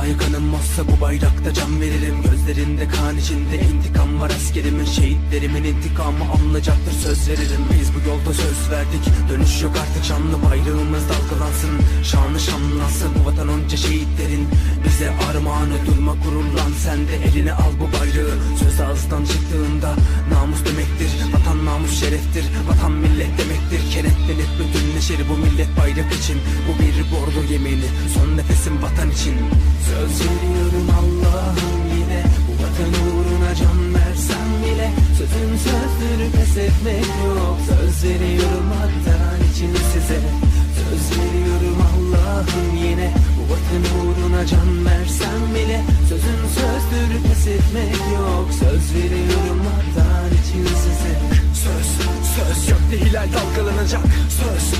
Davaya kanım bu bayrakta can veririm. Gözlerinde kan içinde intikam var askerimin. Şehitlerimin intikamı alınacaktır söz veririm. Biz bu yolda söz verdik dönüş yok artık. Şanlı bayrağımız dalgalansın Şanlı şanlansın. Bu vatan onca şehitlerin Bize armağanı. Durma gururlan sen de eline al bu bayrağı. Söz ağızdan çıktığında namus demektir Vatan namus şereftir. Vatan millet neşeri bu millet bayrak için. Bu bir bordo yemini son nefesim vatan için. Söz veriyorum Allah'ım yine Bu vatan uğruna can versem bile. Sözün sözdür pes etmek yok. Söz veriyorum vatan için size. Söz veriyorum Allah'ım yine Bu vatan uğruna can versem bile. Sözün sözdür pes etmek yok. Söz veriyorum vatan için size. Söz, söz Gökte hilal dalgalanacak. Söz,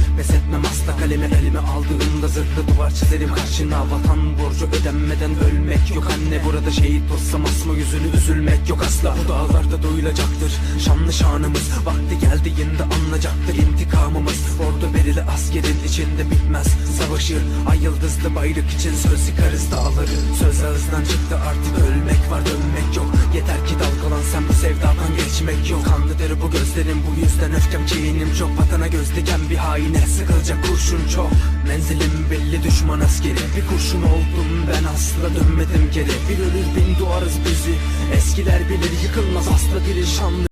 Pes etmem asla kalemi elime aldığımda zırhlı duvar çizerim. Karşına Vatan borcu ödenmeden ölmek yok anne. Burada şehit olsam asma yüzünü üzülmek yok asla. Bu dağlarda duyulacaktır şanlı şanımız. Vakti geldiğinde anlayacaktır intikamımız. Ordu berili askerin içinde bitmez. Savaşır ay yıldızlı bayrak için söz yıkarız dağları. Söz ağızdan çıktı artık gözlerim bu yüzden öfkem kinim çok. Vatana göz diken bir haine sıkılacak kurşun çok. Menzilim belli düşman askeri. Bir kurşun oldum ben asla dönmedim geri. Bir ölür bin doğarız bizi. Eskiler bilir yıkılmaz asla diri şanlı